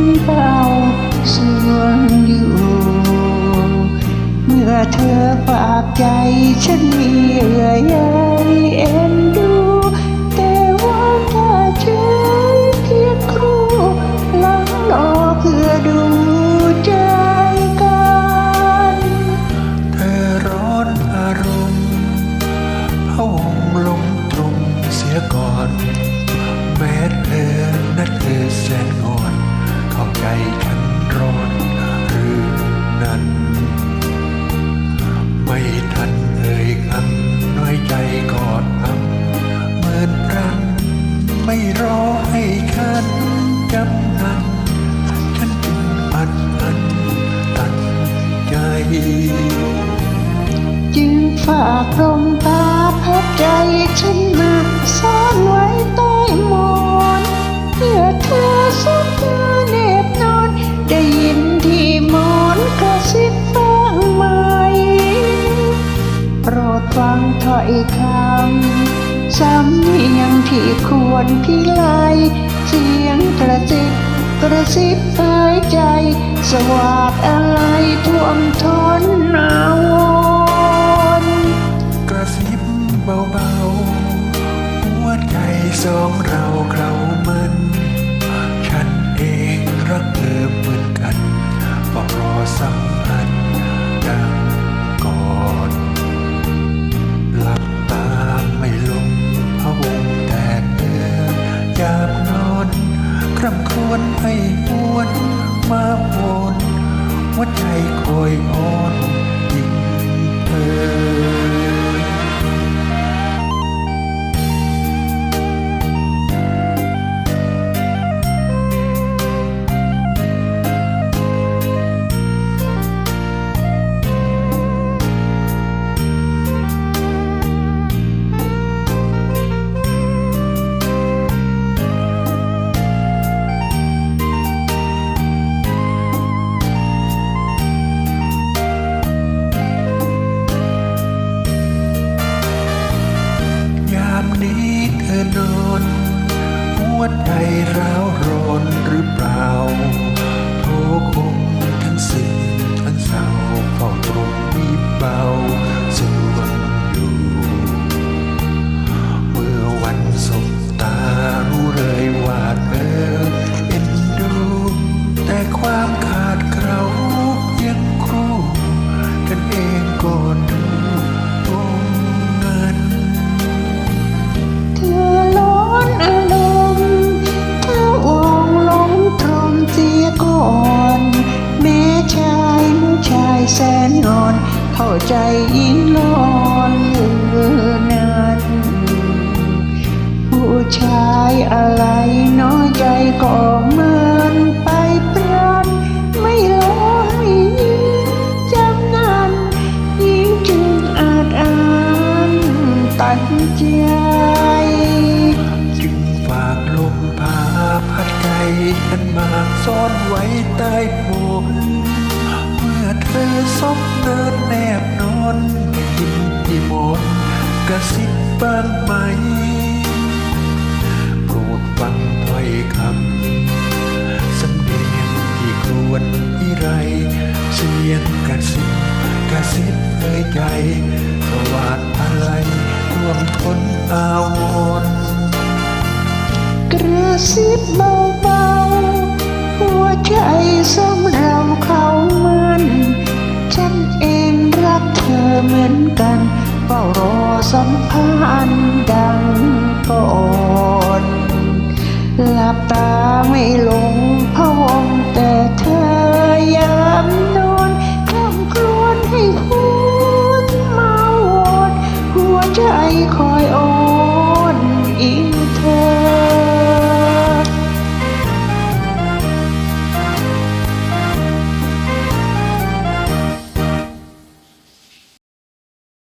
มเบาสวนอยู่ เมื่อเธอฝากใจฉันมีเยื่อใย จึงฝากลมตาพับใจฉันมาซ่อนไว้ใต้หมอนเพื่อเธอสักเธอเนบนอน ได้ยินที่หมอนกระซิบบ้างไหมโปรดฟังถ้อยคำสำเนียงที่ควรพิไลเสียงกระซิบกระซิบหายใจ สวาดอะไรท่วมท้นอ หัวใจคอยอ่อน วใจเรา ใจยิ่งร้อนเลือนั้นผู้ชายอะไรน้อยใจก็เหมือนไปพรันไม่รอให้ยิงจำนันยิงจึงอาจอ่านตัดใจจึงฝากลมพาพัดใจอันมาซ่อนไว้ใต้หมอน เมื่อเธอซบเนินแนบนอนกินที่หมอนกระซิบบ้างไหมโปรดฟังถ้อยคำสำเนียงที่ครวญพิไร เสียงกระซิบกระซิบเอ่ยใจสวาดอะไรท่วมทนเอา สัมพันธ์ดังก่อนหลับตาไม่ลง